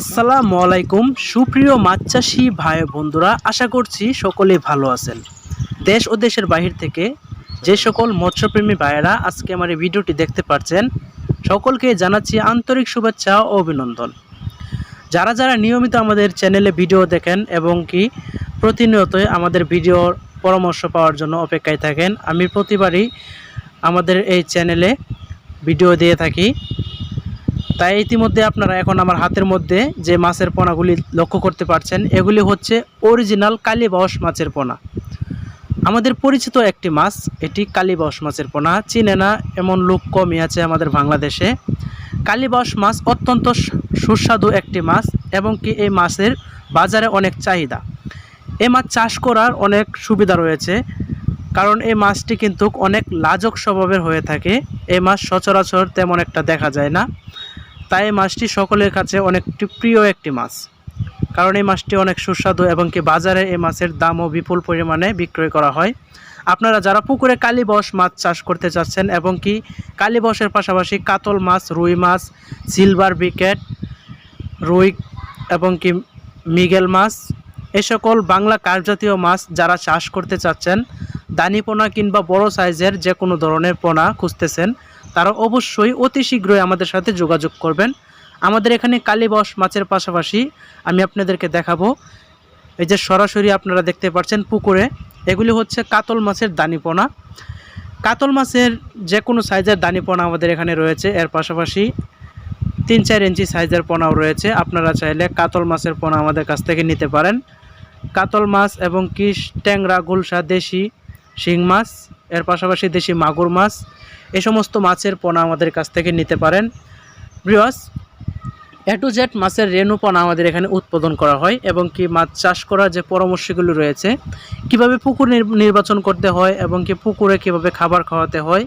আসসালামু আলাইকুম, সুপ্রিয় মাছ চাষি ভাই বন্ধুরা, আশা করছি সকলেই ভালো আছেন। দেশ ও দেশের বাহির থেকে যে সকল মৎস্যপ্রেমী ভাইয়েরা আজকে আমার এই ভিডিওটি দেখতে পাচ্ছেন সকলকে জানাচ্ছি আন্তরিক শুভেচ্ছা ও অভিনন্দন। যারা যারা নিয়মিত আমাদের চ্যানেলে ভিডিও দেখেন এবং কি প্রতিনিয়তই আমাদের ভিডিওর পরামর্শ পাওয়ার জন্য অপেক্ষায় থাকেন, আমি প্রতিবারই আমাদের এই চ্যানেলে ভিডিও দিয়ে থাকি। তাই ইতিমধ্যে আপনারা এখন আমার হাতের মধ্যে যে মাছের পোনাগুলি লক্ষ্য করতে পারছেন, এগুলি হচ্ছে অরিজিনাল কালীবাউস মাছের পোনা। আমাদের পরিচিত একটি মাছ, এটি কালীবাউস মাছের পোনা। চিনে না, এমন লোক কমই আছে আমাদের বাংলাদেশে। কালীবাউস মাছ অত্যন্ত সুস্বাদু একটি মাছ এবং কি এই মাছের বাজারে অনেক চাহিদা। এই মাছ চাষ করার অনেক সুবিধা রয়েছে, কারণ এই মাছটি কিন্তু অনেক লাজক স্বভাবের হয়ে থাকে। এই মাছ সচরাচর তেমন একটা দেখা যায় না। তাই মাছটি সকলের কাছে অনেকটি প্রিয় একটি মাছ। কারণ এই মাছটি অনেক সুস্বাদু এবং কি বাজারে এই মাছের দামও বিপুল পরিমাণে বিক্রয় করা হয়। আপনারা যারা পুকুরে কালীবস মাছ চাষ করতে চাচ্ছেন এবং কি কালীবসের পাশাপাশি কাতল মাছ, রুই মাছ, সিলভার বিকেট রুই এবং কি মিগেল মাছ, এ সকল বাংলা কার্পজাতীয় মাছ যারা চাষ করতে চাচ্ছেন, দানি পোনা কিংবা বড় সাইজের যে কোনো ধরনের পোনা খুঁজতেছেন তারা অবশ্যই অতি শীঘ্রই আমাদের সাথে যোগাযোগ করবেন। আমাদের এখানে কালীবস মাছের পাশাপাশি আমি আপনাদেরকে দেখাবো। এই যে সরাসরি আপনারা দেখতে পাচ্ছেন পুকুরে, এগুলি হচ্ছে কাতল মাছের দানিপোনা। কাতল মাছের যে কোনো সাইজের দানিপোনা আমাদের এখানে রয়েছে। এর পাশাপাশি তিন চার ইঞ্চি সাইজের পোনাও রয়েছে। আপনারা চাইলে কাতল মাছের পোনা আমাদের কাছ থেকে নিতে পারেন। কাতল মাছ এবং কিস ট্যাংরা, গুলশা, দেশি, শিং মাছ এর পাশাপাশি দেশি মাগুর মাছ, এ সমস্ত মাছের পোনা আমাদের কাছ থেকে নিতে পারেন। ব্রিয়স এ টু জেড মাছের রেণু পোনা আমাদের এখানে উৎপাদন করা হয় এবং কি মাছ চাষ করার যে পরামর্শগুলো রয়েছে, কীভাবে পুকুর নির- নির্বাচন করতে হয় এবং কি পুকুরে কীভাবে খাবার খাওয়াতে হয়,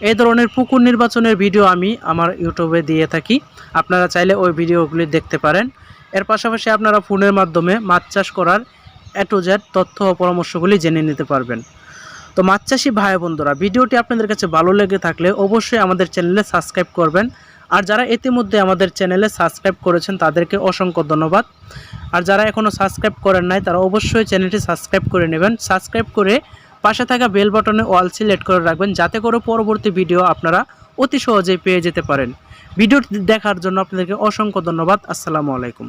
এই ধরনের পুকুর নির্বাচনের ভিডিও আমি আমার ইউটিউবে দিয়ে থাকি। আপনারা চাইলে ওই ভিডিওগুলি দেখতে পারেন। এর পাশাপাশি আপনারা ফোনের মাধ্যমে মাছ চাষ করার এ টু জেড তথ্য ও পরামর্শগুলি জেনে নিতে পারবেন। তো মাছ চাষি ভাই বন্ধুরা, ভিডিওটি আপনাদের কাছে ভালো লেগে থাকলে অবশ্যই আমাদের চ্যানেলে সাবস্ক্রাইব করবেন। আর যারা ইতিমধ্যে আমাদের চ্যানেলে সাবস্ক্রাইব করেছেন, তাদেরকে অসংখ্য ধন্যবাদ। আর যারা এখনও সাবস্ক্রাইব করেন নাই, তারা অবশ্যই চ্যানেলটি সাবস্ক্রাইব করে নেবেন। সাবস্ক্রাইব করে পাশে থাকা বেল বাটনে অল সিলেক্ট করে রাখবেন, যাতে করে পরবর্তী ভিডিও আপনারা অতি সহজেই পেয়ে যেতে পারেন। ভিডিওটি দেখার জন্য আপনাদেরকে অসংখ্য ধন্যবাদ। আসসালামু আলাইকুম।